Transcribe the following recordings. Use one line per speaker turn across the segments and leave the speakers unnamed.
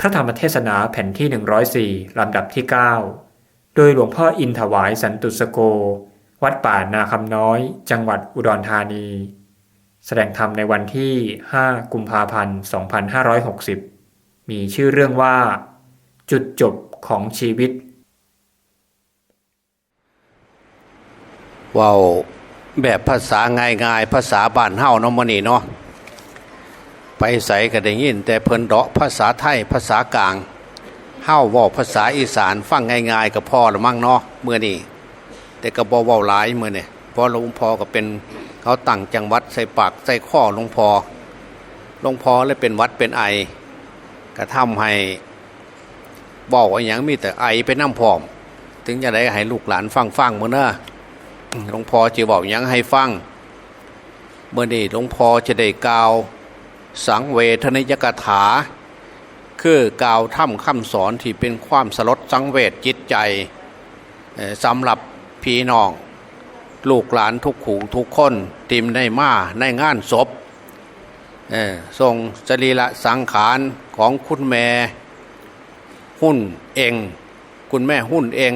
พระธรรมเทศนาแผ่นที่ 104 ลำดับที่ 9 โดยหลวงพ่ออินถวายสันตุสโก วัดป่านาคำน้อย จังหวัดอุดรธานี แสดงธรรมในวันที่ 5 กุมภาพันธ์ 2560 มีชื่อเรื่องว่า จุดจบของชีวิต
ว้าวแบบภาษาง่ายๆ ภาษาบ้านเฮาเนาะมื้อนี้เนาะ ไปใส่ก็ได้ยิน แต่เพิ่นเดาะภาษาไทยภาษากลางเฮาว้าภาษาอีสานฟังง่ายๆก็พอละมั้งเนาะเมื้อนี้แต่ก็บ่เว้าหลายเมื้อนี้เพราะหลวงพ่อก็เป็นเขาตั้งจังหวัดใส่ปากใส่ข้อหลวงพ่อหลวงพ่อเลยเป็นวัดเป็นไอก็ทำให้เว้าอีหยังมีแต่ไอไปน้ำพร้อม ถึงจะได้ให้ลูกหลานฟังฟังเมื้อน้อหลวงพ่อจะบอกหยังให้ฟังเมื่อนี้หลวงพ่อจะได้กล่าว สังเวทนิยกถา คือกล่าวถ้ำคำสอนที่เป็นความสลดสังเวชจิตใจสำหรับพี่น้อง ลูกหลานทุกขู่ทุกคนติมในมาในงานศพทรงจรีละสังขารของคุณแม่หุ่นเอง คุณแม่หุ่นเอง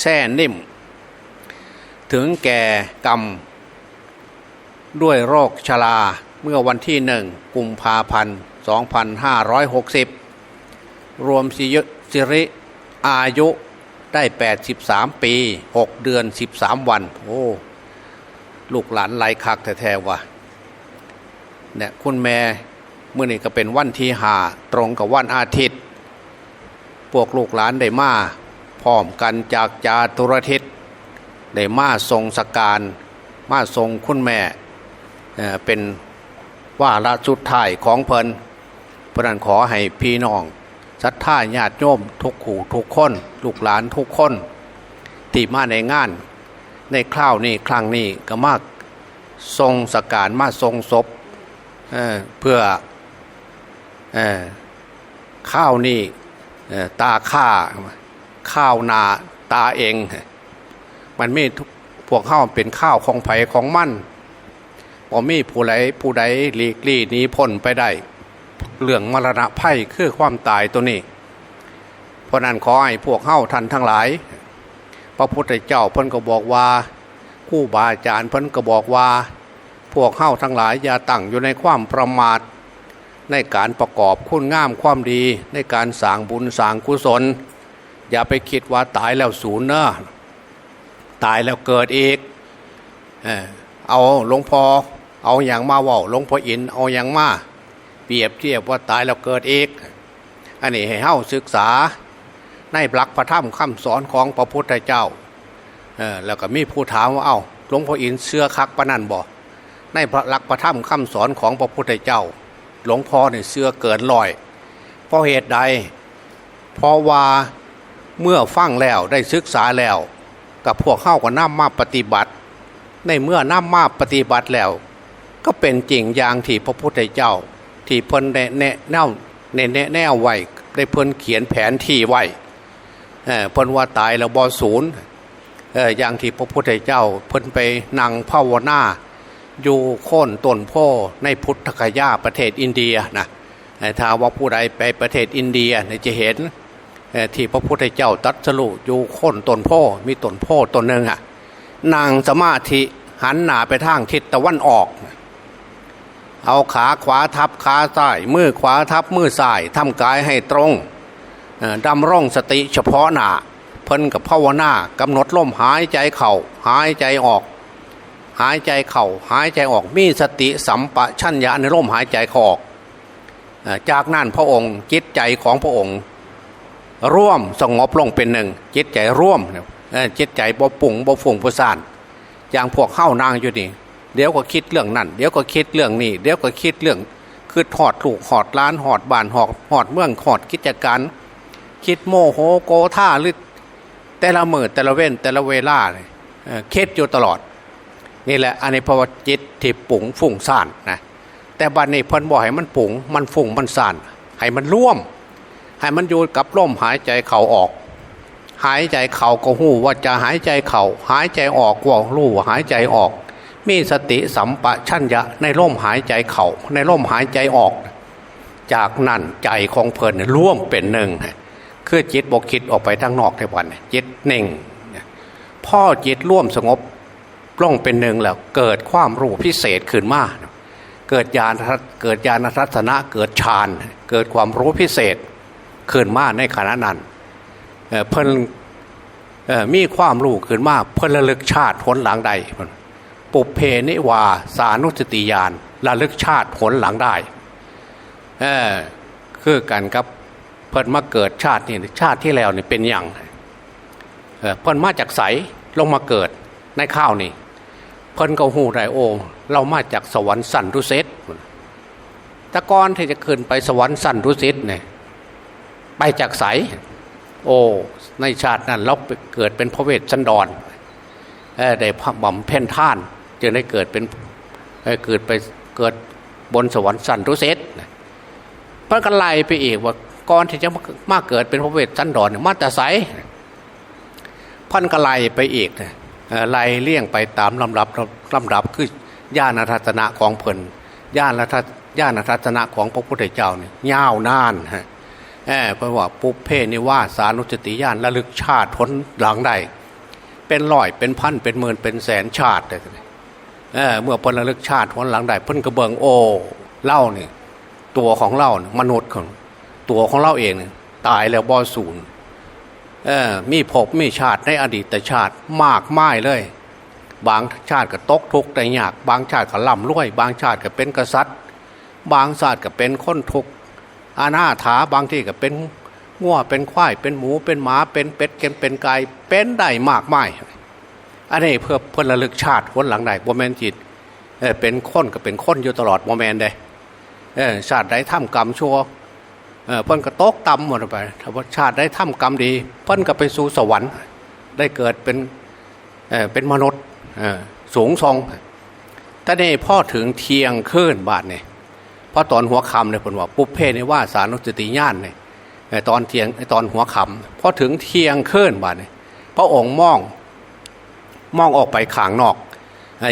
แซ่นิ่ม ถึงแก่กรรม ด้วยโรคชรา เมื่อวันที่หนึ่งกุมภาพันธ์ 2560 รวมสิยสิริอายุได้ 83 ปี 6 เดือน 13 วัน โอ้ ลูกหลานไหลายคักแท้ๆว่ะเนี่ยคุณแม่เมื่อนี้ก็เป็นวันที่หาตรงกับวันอาทิตย์ พวกลูกหลานได้มาพร้อมกันจากจาตุรทิศได้มาทรงสการ มาทรงคุณแม่เเป็น ว่าละสุดท้ายของเพลินเพราะนั้นขอให้พี่น้องศรัทธาญาติโยมทุกขู่ทุกคน ลูกหลานทุกคนที่มาในงาน ในคราวนี้ครั้งนี้ก็มากทรงสการมาทรงศพเเพื่ออข้าวนี่ตาข้าข้าวนาตาเอง มันไม่พวกข้าวเป็นข้าวของไผ่ของมั่น พอมีผู้ใดผู้ใดหลีกลี่หนี้พ้นไปได้ เรื่องมรณะไพ่คือความตายตัวนี้ เพราะนั้นขอให้พวกเข้าทันทั้งหลาย พระพุทธเจ้าเพิ่นก็บอกว่าคู่บาอาจารย์เพิ่นก็บอกว่า พวกเข้าทั้งหลายอย่าตั้งอยู่ในความประมาท ในการประกอบคุณงามความดี ในการสร้างบุญสร้างกุศล อย่าไปคิดว่าตายแล้วศูนย์เนอะตายแล้วเกิดอีก เออเอาหลวงพ่อ เอาอย่างมาว่าหลวงพ่ออินเอาอย่างมาเปรียบเทียบว่าตายแล้วเกิดเอกอันนี้ให้เฮ้าศึกษาในหลักพระธรรมคำสอนของพระพุทธเจ้าเออแล้วก็มีผู้ถามว่าเอา้าหลวงพ่ออินเสื้อคักปะนันบ่ในพระหลักพระธรรมคำสอนของพระพุทธเจ้า หลวงพ่อเนี่ยเสื้อเกินลอยเพราะเหตุใดเพราะว่าเมื่อฟังแล้วได้ศึกษาแล้ว กับพวกเข้าก็น้ำมาปฏิบัติ ในเมื่อน้ำมาปฏิบัติแล้ว ก็เป็นจริงอย่างที่พระพุทธเจ้า ที่เพิ่นได้แนะแนวแนะแนะแนวไว้ได้เพิ่นเขียนแผนที่ไว้เออเพิ่นว่าตายแล้วบอศูนย์เอออย่างที่พระพุทธเจ้า เพิ่นไปนั่งภาวนาอยู่โค่นต้นโพในพุทธคยาประเทศอินเดียนะถ้าว่าผู้ใดไปประเทศอินเดียเนี่ยจะเห็นที่พระพุทธเจ้าตัดสรุอยู่โค้นต้นโพธิ์มีต้นโพธิ์ต้นหนึ่งอะนางสมาธิหันหน้าไปทางทิศตะวันออก เอาขาขวาทับขาซ้ายมือขวาทับมือซ้ายทำกายให้ตรงดำร่องสติเฉพาะหน้าเพิ่นกับภาวนากำหนดลมหายใจเข่าหายใจออก หายใจเข่าหายใจออกมีสติสัมปชัญญะในลมหายใจเขาออกจากนั้นพระองค์จิตใจของพระองค์ ร่วมสงบลงเป็นหนึ่งจิตใจร่วมจิตใจบ่ปุ่งบ่ฝุ่งบ่ซ่านอย่างพวกเข้านางอยู่นี่ เดี๋ยวก็คิดเรื่องนั่น เดี๋ยวก็คิดเรื่องนี้ เดี๋ยวก็คิดเรื่อง คือหอดลูกหอดล้านหอดบ้านหอดหอดเมืองหอดกิจการ คิดโมโหโกท่าหรือแต่ละมือแต่ละเว้นแต่ละเวลาเนี่ยเคิดอยู่ตลอด นี่แหละอันนี้เพราะวจิตที่ปุ่งฝุ่งซ่านนะแต่บัดนี้เพิ่นบอกให้มันปุ่งมันฝุ่งมันซ่านให้มันร่วม ให้มันอยู่กับลมหายใจเข่าออก หายใจเข่าก็หู้ว่าจะหายใจเข่าหายใจออกก็รู้ว่าหายใจออก มีสติสัมปชัญญะในลมหายใจเข่าในลมหายใจออก จากนั่นใจของเพลินร่วมเป็นหนึ่งคือจิตบกคิดออกไปทางนอกในวันจิตหนึ่งพ่อจิตร่วมสงบลงเป็นหนึ่งแล้วเกิดความรู้พิเศษขึ้นมาเกิดญาณเกิดญาณทัศนะเกิดฌานเกิดความรู้พิเศษขึ้นมาในขณะนั้นเพิ่นมีความรู้ขึ้นมาเพิ่นระลึกชาติผลหลังใด ปุเพนิวาสานุสติญาณระลึกชาติผลหลังได้เออคือกันกับเพิ่นมาเกิดชาตินี่ชาติที่แล้วนี่เป็นอย่างเเพิ่นมาจากใสลงมาเกิดในข้าวนี่เพิ่นก็หูไรโอ เรามาจากสวรรค์สันรุเซตแต่ก่อนที่จะขึ้นไปสวรรค์สันรุเซตเนี่ยไปจากใสโอในชาตินั้นเราเกิดเป็นพระเวทชันดรได้พระบ่มเพ่นท่าน จึงได้เกิดเป็นเกิดไปเกิดบนสวรรค์สันรุเซตพระกันไลไปอีกว่าก่อนที่จะมาเกิดเป็นพระเวทชันดรมาแต่ใสพันกไลไปอีกไลเลี่ยงไปตามลำดับลำดับคือญาณทัศนะของเพลินญาณทัศญาณทัศนะของพระพุทธเจ้าเนี่ยยาวนานฮะเพราะว่าปุเพนิว่าสานุสติญาณระลึกชาติทนหลังได้เป็นร้อยเป็นพันเป็นหมื่นเป็นแสนชาติเลย เเมื่อพลระลึกชาติทนหลังได้เพิ่นกระเบิงโอเล่าเนี่ยตัวของเล่ามนุษย์ของตัวของเล่าเองเนี่ยตายแล้วบ่อศูนย์มีภพมีชาติในอดีตชาติมากมายเลย บางชาติก็ตกทุกข์แต่ยาก บางชาติก็ล่ำรวย บางชาติก็เป็นกษัตริย์ บางชาติก็เป็นคนทุกข์อาณาถาบางที่ก็เป็นง่วเป็นควายเป็นหมูเป็นหมาเป็นเป็ดเป็นเป็นไก่เป็นได้มากมาย อันนี้เพื่อเพื่อระลึกชาติคนหลังใดโมเมนจิตเเป็นคนก็เป็นคนอยู่ตลอดโมเมนต์ได้ชาติใดทำกรรมชั่วเพิ่นก็ตกต่ำหมดไปถ้าว่าชาติได้ทำกรรมดี เพิ่นก็ไปสู่สวรรค์ได้เกิดเป็นเเป็นมนุษย์สูงทรงแต่นี่พ่อถึงเทียงคืนบาทเนี่ยพอตอนหัวคำเนี่ยผมว่าปุ๊บเพนี่ว่าสานุสติญาณเนี่ยตอนเทียงตอนหัวคำพอถึงเทียงคืนบาทเนี่ยพระองค์มอง มองออกไปข้างนอก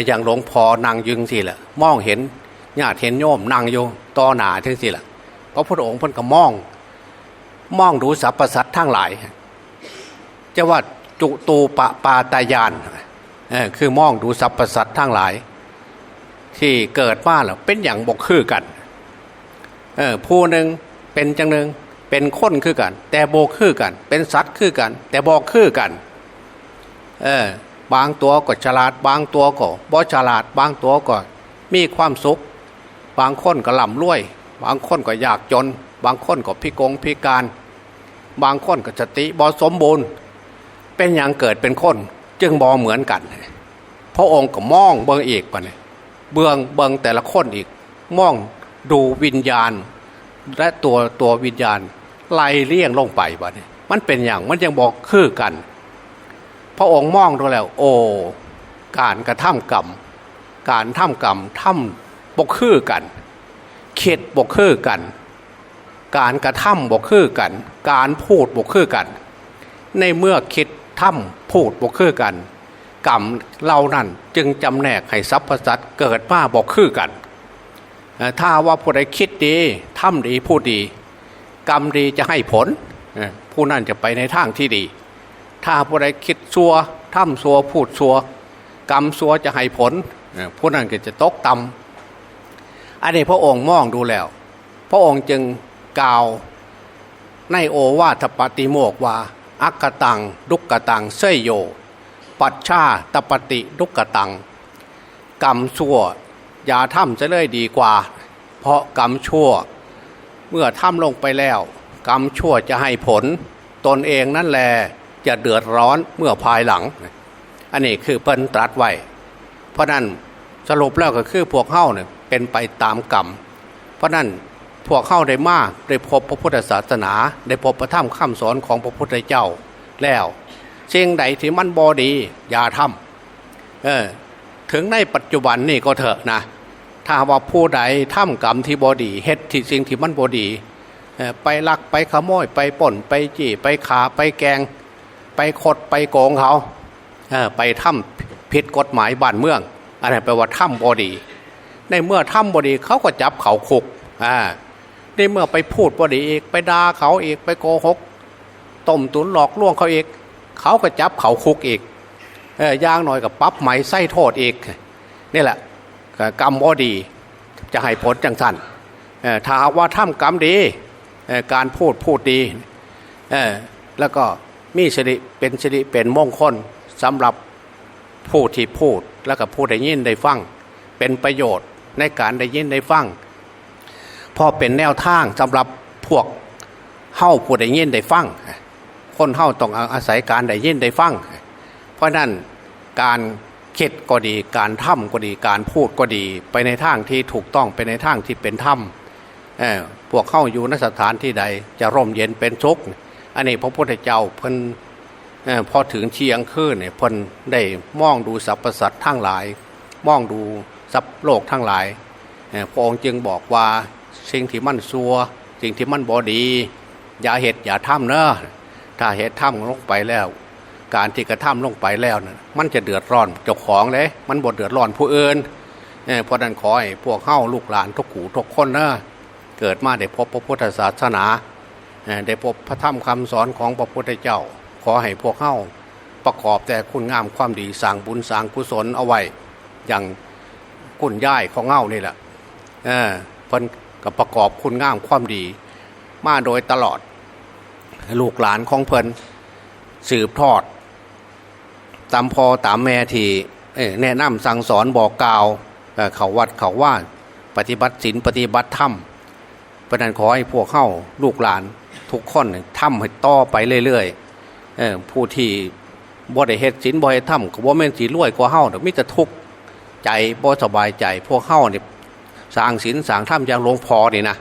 อย่างหลวงพ่อนางยึงสิละมองเห็นญาติเห็นโยมนางโยต่อหนาทั้งสิละพระพุทธองค์พ่นก็มอง มองดูสรรพสัตว์ทั้งหลายจะว่าจุตูปปาตายานคือมองดูสรรพสัตว์ทั้งหลาย ที่เกิดมาแล้วเป็นอย่างบกคือกันผู้หนึ่งเป็นจังหนึ่งเป็นคนคือกัน แต่โบกคือกัน เป็นสัตว์คือกัน แต่บอกคือกัน เออ บางตัวก็ฉลาด บางตัวก็บ่ฉลาด บางตัวก็มีความสุข บางคนก็ล่ำรวย บางคนก็ยากจน บางคนก็พิกงพิการ บางคนก็สติบอสมบูรณ์ เป็นอย่างเกิดเป็นคน จึงบอเหมือนกัน พระองค์ก็มองเบิงอีกปะเนี่เบื้องเบิงแต่ละคนอีกมองดูวิญญาณ และตัวตัววิญญาณไล่เลี่ยงลงไปปะเนี่มันเป็นอย่างมันยังบอกคือกัน พระองค์มองดูแล้ว โอ้การกระทำกรรม การทำกรรมทำบกคือกัน เข็ดบกคือกัน การกระทำบกคือกัน การพูดบกคือกัน ในเมื่อคิดทำพูดบกคือกัน กรรมเล่านั่นจึงจำแนกให้ทรัพย์สัตว์เกิดมาบกคือกัน ถ้าว่าผู้ใดคิดดีทำดีพูดดี กรรมดีจะให้ผลผู้นั้นจะไปในทางที่ดี ถ้าผู้ใดคิดซัวทำซัวพูดซัว กรรมซัวจะให้ผลผู้นั้นก็จะตกต่ำอันนี้พระองค์มองดูแล้ว พระองค์จึงกล่าวในโอวาทปฏิโมกว่า อักตังดุกตังเสยโย ปัจชาตปฏิดุกตัง กรรมชั่ว อย่าทำจะเลยดีกว่า เพราะกรรมชั่ว เมื่อทำลงไปแล้ว กรรมชั่วจะให้ผล ตนเองนั่นแหละ จะเดือดร้อนเมื่อภายหลัง อันนี้คือเพิ่นตรัสไว้ เพราะนั้นสรุปแล้วก็คือพวกเข้าเนี่ยเป็นไปตามกรรม เพราะนั้นพวกเข้าได้มากได้พบพระพุทธศาสนา ได้พบพระธรรมคำสอนของพระพุทธเจ้าแล้วสิ่งใดที่มันบอดี อย่าทำเออถึงในปัจจุบันนี่ก็เถอะนะ ถ้าว่าผู้ใดทำกรรมที่บอดีเฮ็ดที่สิ่งที่มันบอดี ไปลักไปขโมยไปป่นไปจี้ไปขาไปแกง ไปขดไปโกงเขาไปทำผิดกฎหมายบ้านเมืองอะไรแปลว่าทำบอดี ในเมื่อทำบอดีเขาก็จับเขาคุกอ่าในเมื่อไปพูดบ่ดีอีกไปด่าเขาอีกไปโกหกต้มตุนหลอกลวงเขาอีกเขาก็จับเขาคุกอีกอย่างหน่อยกับปั๊บไหมไส้โทษอีกนี่แหละกรรมบ่ดีจะให้ผลจังสันเอ่อถ้าว่าทำกรรมดีการพูดพูดดีแล้วก็ มีสิริเป็นสิริเป็นมงคลสำหรับผู้ที่พูดแล้วก็ผู้ได้ยินได้ฟังเป็นประโยชน์ในการได้ยินได้ฟังพอเป็นแนวทางสำหรับพวกเฮ้าผู้ได้ยินได้ฟังคนเฮ้าต้องอาศัยการได้ยินได้ฟังเพราะนั้นการคิดก็ดีการทำก็ดีการพูดก็ดี ไปในทางที่ถูกต้องไปในทางที่เป็นธรรมพวกเข้าอยู่ในสถานที่ใดจะร่มเย็นเป็นสุข อันนี้พระพุทธเจ้าเพิ่นพอถึงเชียงคืนเนี่ยเพิ่นได้มองดูสรรพสัตว์ทั้งหลาย มองดูสัพโลกทั้งหลายเอ่อพระองค์จึงบอกว่าสิ่งที่มันซัว สิ่งที่มันบอดี อย่าเหตุอย่าทำเนอะถ้าเหตุทำลงไปแล้ว การที่กระทำลงไปแล้วนะมันจะเดือดร้อนเจ้าของเลย มันบดเดือดร้อนผู้อื่นเอ่อเพราะนั้นขอให้พวกเข้าลูกหลานทุกขู่ทุกคนเนะเกิดมาได้พบพระพุทธศาสนา ได้พบพระธรรมคำสอนของพระพุทธเจ้า ขอให้พวกเข้าประกอบแต่คุณงามความดีสร้างบุญสร้างกุศลเอาไว้ อย่างคุณย่ายของเง่านี่แหละเออเพิ่นกับประกอบคุณงามความดี มาโดยตลอด ลูกหลานของเพิ่นสืบทอด ตามพอตามแม่ทีแนะนำสั่งสอนบอกกล่าวเอ่เขาวัดเขาว่าปฏิบัติศีลปฏิบัติธรรมเพราะนั้นขอให้พวกเข้าลูกหลาน ทุกคนทำให้ต่อไปเรื่อยๆเอผู้ที่บ่ได้เฮ็ดศีลบ่ได้ธรรมก็บ่แม่นสิรวยกว่าเฮาดอกมีแต่ทุกข์ใจบ่สบายใจ พวกเฮานี่สร้างศีลสร้างธรรมอย่างหลวงพ่อนี่นะ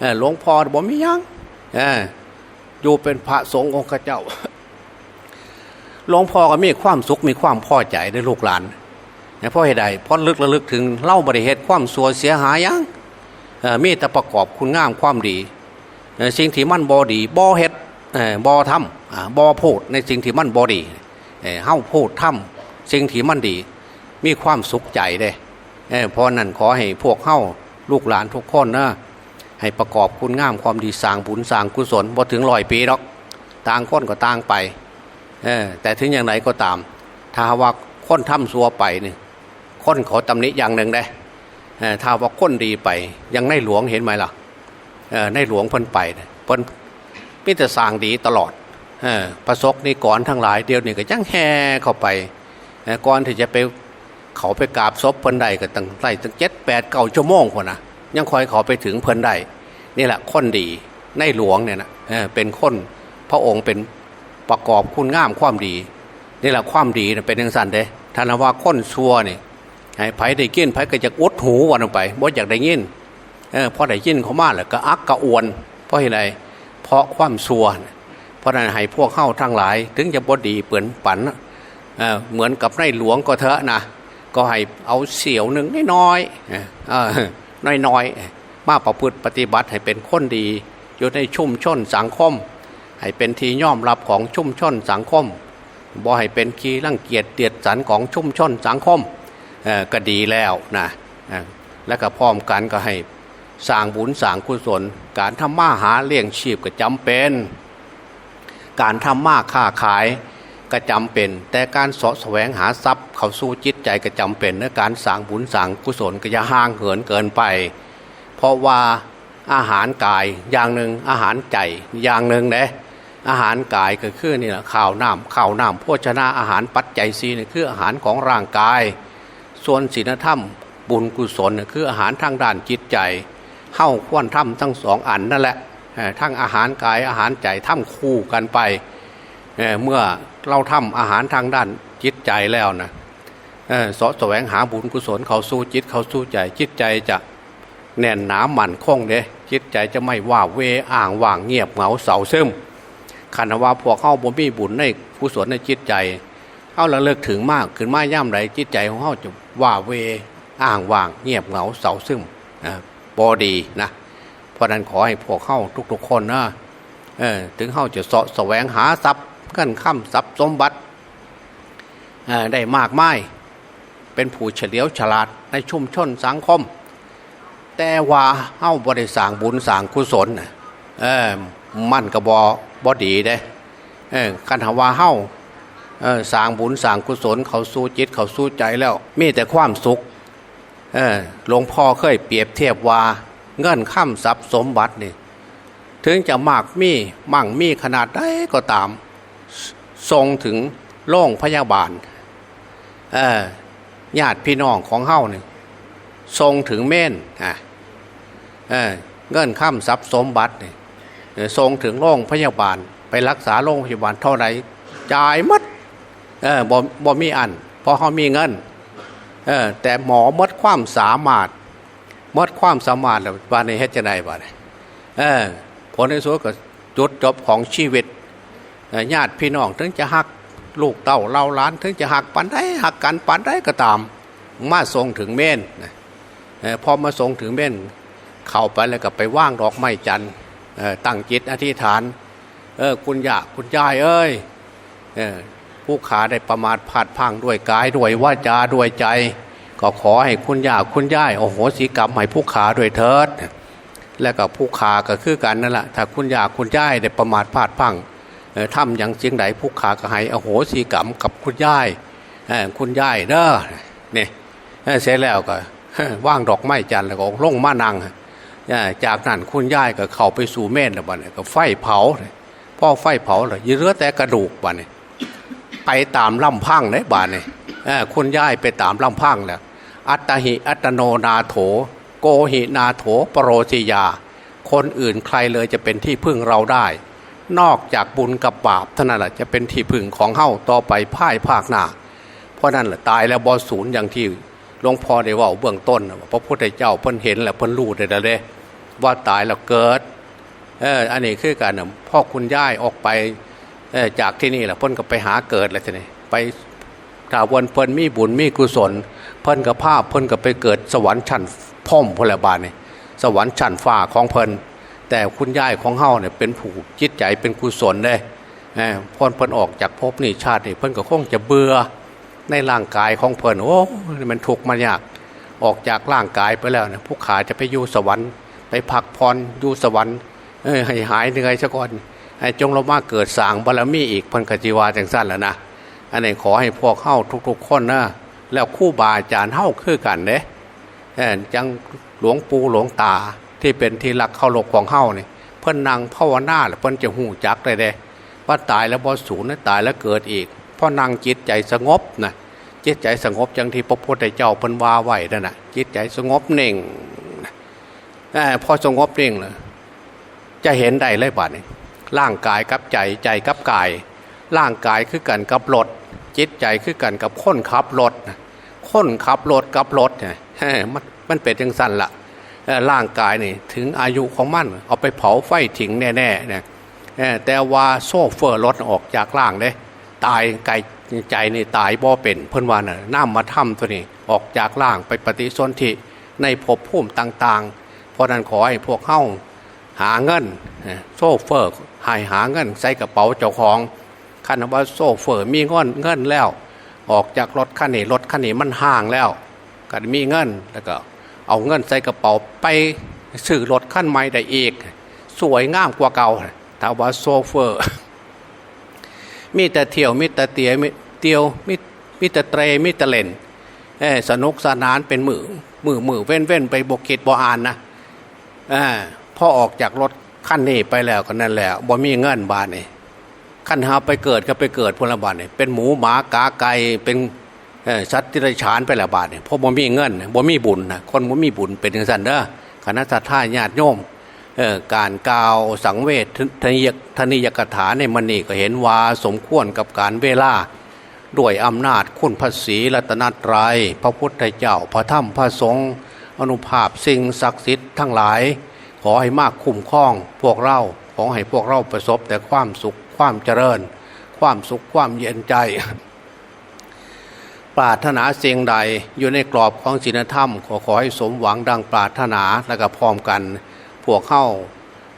เอหลวงพ่อบ่มียังออยู่เป็นพระสงฆ์องค์เจ้าหลวงพ่อก็มีความสุขมีความพอใจในลูกหลานเพราะเหตุใดเพราะลึกระลึกถึงเล่าบริเหตุความสัวเสียหายยังมีแต่ประกอบคุณงามความดี สิ่งที่มันบอดีบอเฮ็ดบ่อบอทำอ่าบอพูดในสิ่งที่มันบอดีเฮ้าพูดทำสิ่งที่มันดี มีความสุขใจเด้เอ่อเพราะนั้นขอให้พวกเฮ้าลูกหลานทุกคนนะให้ประกอบคุณงามความดีสร้างบุญสร้างกุศลบ่ถึงร้อยปีหรอกต่างคนก็ต่างไปแต่ถึงอย่างไรก็ตาม ถ้าว่าคนทำซัวไปนี่คนขอตำหนิอย่างหนึ่งได้ถ้าว่าคนดีไปยังในหลวงเห็นไหมล่ะ ในหลวงพิ่นไปพิ่นมิแต่สร้างดีตลอดเออประสบนี่ก่อนทั้งหลายเดียวนี่ก็ยังแห่เข้าไปก่อนที่จะไปเขาไปกราบศพเพิ่นได้ก็ตั้งไล่ตั้งเจ็ดแปดเก้าชั่วโมงคนนะยังคอยเขาไปถึงเพิ่นได้นี่แหละคนดีในหลวงเนี่ยนะเออเป็นคนพระองค์เป็นประกอบคุณงามความดีนี่แหละความดีนะเป็นอย่างสั้นเด้ท่านว่าค้นชัวนี่ไผได้ยินไผก็จะอุดหูวันออกไปบ่อยากได้ยิน พอได้ยินเขามาแล้วก็อักกระอวน เพราะอะไรเพราะความชัวเพราะนั้นให้พวกเข้าทั้งหลาย ถึงจะบดีเปือนปันเออเหมือนกับในหลวงก็เถอะนะก็ให้เอาเสียวหนึ่งน้อยๆเออน้อยๆมาประพฤติปฏิบัติให้เป็นคนดี อยู่ในชุ่มชนสังคม ให้เป็นที่ยอมรับของชุ่มชนสังคมบ่ให้เป็นขี้รังเกียจเตียดสันของชุ่มชนสังคมก็ดีแล้วนะและก็พร้อมกันก็ให้ สร้างบุญสร้างกุศล การทำมาหาเลี้ยงชีพก็จำเป็น การทำมาค้าขายก็จำเป็น แต่การสาะแสวงหาทรัพย์เข้าสู่จิตใจก็จำเป็นและการสร้างบุญสร้างกุศลก็อย่าห่างเหินเกินไป เพราะว่าอาหารกายอย่างหนึ่งอาหารใจอย่างหนึ่งเนะอาหารกายก็คือนี่แหละข้าวน้ำข้าวน้ำโภชนาอาหารปัจจัยสีนี่คืออาหารของร่างกาย ส่วนศีลธรรมบุญกุศลคืออาหารทางด้านจิตใจ เข้าควนทำทั้งสองอันนั่นแหละทั้งอาหารกายอาหารใจทำคู่กันไปเเมื่อเราทำอาหารทางด้านจิตใจแล้วนะเสาะแสวงหาบุญกุศลเขาสู้จิตเขาสู้ใจจิตใจจะแน่นหนาหมั่นคงเด้จิตใจจะไม่ว่าเวอ่างว่างเงียบเหงาเศร้าซึมขันว่าพวกเข้าบ่มีบุญในกุศลในจิตใจเข้าระเลิกถึงมากขึ้นมาย่ำไรจิตใจของเขาจะว่าเวอ่างว่างเงียบเหงาเศร้าซึมนะ บอดีนะเพราะนั้นขอให้พวกเข้าทุกๆคนนะเออถึงเข้าจะเสาะแสวงหาทรัพย์กันข้ามทรัพย์สมบัติได้มากมายเป็นผู้เฉลียวฉลาดในชุมชนสังคม แต่ว่าเฮ้าบริสางบุญสางกุศลน่ะเออมันก็บอบอดีเด้เออกันหาว่าเฮ้าสางบุญสางกุศลเขาสู้จิตเขาสู้ใจแล้ว มีแต่ความสุข หลวงพ่อเคยเปรียบเทียบว่าเงินข้ามทรัพย์สมบัตินี่ถึงจะมากมีมั่งมีขนาดใดก็ตาม ทรงถึงโรงพยาบาลญาติพี่น้องของเฮ้านี่ทรงถึงเม่นอะเออเงินข้ามทรัพย์สมบัตินี่เออทรงถึงโรงพยาบาล ไปรักษาโรงพยาบาลเท่าไหร่จ่ายมัดบ่บ่มีอันพราะเขามีเงิน เออแต่หมอมดความสามารถมดความสามารถแล้วบ้านในเฮ็ดจะไหนบ้านเออผลในสุดก็จุดจบของชีวิตญาติพี่น้องถึงจะหักลูกเต้าเล่าล้าน ถึงจะหักปันได้หักกันปันได้ก็ตาม มาทรงถึงเม่นพอมาทรงถึงเม่นเข้าไปแล้วก็ไปว่างดอกไม้จันทร์ตั้งจิตอธิษฐานเออคุณยาคุณยายเอ้ยเออ ผู้ขาได้ประมาทพลาดพังด้วยกายด้วยวาจาด้วยใจ ก็ขอให้คุณย่าคุณย่ายโอ้โหสีกรรมให้ผู้ขาด้วยเถิด แล้วก็ผู้ขาก็คือกันนั่นแหละถ้าคุณย่าคุณย่ายได้ประมาทพลาดพังเอ่อทำอย่างเชียงไหนผู้ขาก็ให้อโหสีกรรมกับคุณย่ายคุณย่ายเด้อเนี่ยเสร็จแล้วก็ว่างดอกไม้จันแล้วก็ลงมานังจากนั้นคุณย่ายก็เข้าไปสู่เม่นแล้วบัดนี้ก็ไฟเผาพ่อไฟเผาเลยยืเลือแต่กระดูกบัดนี้ ไปตามลำพังเลยบัดนี้เอ่อคุณย่ายไปตามลำพังแล้วอัตหิอัตโนนาโถ โกหินาโถปรโรสิยา คนอื่นใครเลยจะเป็นที่พึ่งเราได้ นอกจากบุญกับบาปเท่านั้นแหละจะเป็นที่พึ่งของเฮ้าต่อไปพ่ายภาคหน้า เพราะนั่นแหละตายแล้วบอศูนย์อย่างที่หลวงพ่อได้ว่าเบื้องต้นพระพุทธเจ้าเพิ่นเห็นแหละเพิ่นรู้ได้แล้วเด้ว่าตายแล้วเกิดเอออันนี้คือการพ่อคุณย่ายออกไป จากที่นี่แหละเพิ่นก็ไปหาเกิดแล้วทีนี้ไปถาวันเพิ่นมีบุญมีกุศล เพิ่นกับภาพเพิ่นก็ไปเกิดสวรรค์ชั้นพ่อมพลบาลนี่สวรรค์ชั้นฟ้าของเพิ่นแต่คุณยายของเฮาเนี่ยเป็นผู้จิตใจเป็นกุศลได้เออพอนเพิ่นออกจากภพนี่ชาตินี่เพิ่นก็คงจะเบื่อในร่างกายของเพิ่นโอ้มันทุกข์มันยากออกจากร่างกายไปแล้วเนี่ยผู้ขาจะไปอยู่สวรรค์ ไปพักพรอยู่สวรรค์เออให้หายเหนื่อยซะก่อน จงลงมาเกิดสางบารมีอีกพิ่นกจิวาจังสั้นแล้วนะอันนี้ขอให้พวกเฮาทุก ๆ คนนะแล้วคู่บาอาจารย์เฮาคือกันเด้เอ่อจังหลวงปู่หลวงตาที่เป็นที่รักเข้าโลกของเฮาเนี่ยเพิ่นนั่งภาวนาเพิ่นจะหูจักเลยเด้ว่าตายแล้วบ่สูญนะตายแล้วเกิดอีกเพราะนั่งจิตใจสงบนะจิตใจสงบจังที่พระพุทธเจ้าเพิ่นว่าไหว้นั่นนะจิตใจสงบเน่งเอ่อพอสงบเน่งเลยจะเห็นได้เลยบาดนี้ ร่างกายกับใจใจกับกาย ร่างกายคือกันกับรถจิตใจคือกันกับคนขับรถนะคนขับรถกับรถเนี่ยมันมันเป็นจังสั้นละเอ่อร่างกายนี่ถึงอายุของมันเอาไปเผาไฟถิงแน่ๆเนี่ยแต่ว่าโซ่เฟอร์รถออกจากร่างเด้ตายไกลใจนี่ตายบ่เป็นเพิ่นว่าน่ะน้ามาทำตัวนี้ออกจากร่างไปปฏิสนธิในภพภูมิต่างๆ เพราะนั้นขอให้พวกเข้าหาเงินโซ่เฟอร์ ให้หาเงินใส่กระเป๋าเจ้าของคันว่าโซ่เฟอร์มีเงินเงินแล้ว ออกจากรถคันนี้รถคันนี้มันห่างแล้วก็มีเงินแล้วก็เอาเงินใส่กระเป๋าไปซื้อรถคันใหม่ได้อีกสวยงามกว่าเก่าถ้าว่าโซเฟอร์ มีแต่เที่ยวมีแต่เตียมีเตียวมีมีแต่เตรมีแต่เล่นเอสนุกสนานเป็นมือมือมือเว้นเว้นไปบกเกตบอ่านนะอ่าพอออกจากรถ คันนี้ไปแล้วก็นั่นแหละบ่มีเงินบาทนี่ขั้นหาไปเกิดก็ไปเกิดพลบาทเนี่ยเป็นหมูหมากาไก่เป็นเอ่อสัตว์ที่ไรฉานไปละบาทเนี่ยเพราะบ่มีเงินบ่มีบุญนะคนบ่มีบุญเป็นอย่างนั้นเด้อคณะสัตยาญาติโยมเอ่อการกล่าวสังเวชทนิยทนิยกถาในมันนี่ก็เห็นว่าสมควรกับการเวลาด้วยอำนาจคุณพระศรีรัตนตรัยพระพุทธเจ้าพระธรรมพระสงฆ์อนุภาพสิ่งศักดิ์สิทธิ์ทั้งหลาย ขอให้มากคุ้มครองพวกเราขอให้พวกเราประสบแต่ความสุขความเจริญ ความสุขความเย็นใจ ปรารถนาสิ่งใดอยู่ในกรอบของศีลธรรม ขอขอให้สมหวังดังปรารถนาและก็พร้อมกัน พวกเข้า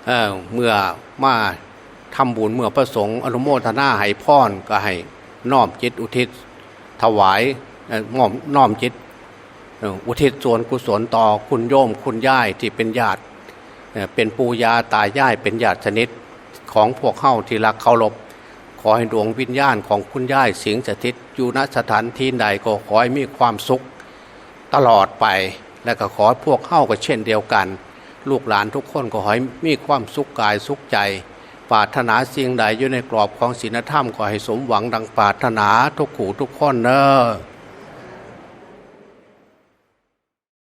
เเมื่อมาทำบุญเมื่อประสงค์อนุโมทนาให้พรก็ให้น้อมจิตอุทิศ ถวายน้อมน้อมจิตอุทิศส่วนกุศลต่อคุณโยมคุณย่ายที่เป็นญาติ เป็นปู่ยาตายายเป็นญาติชนิดของพวกเข้าที่รักเคารพขอให้ดวงวิญญาณของคุณย่ายสิงสถิตอยู่ณสถานที่ใดก็ขอให้มีความสุขตลอดไป และก็ขอให้พวกเข้าก็เช่นเดียวกัน ลูกหลานทุกคนก็ขอให้มีความสุขกายสุขใจปรารถนาสิ่งใดอยู่ในกรอบของศีลธรรมก็ให้สมหวังดังปรารถนาทุกขู่ทุกคนเนอ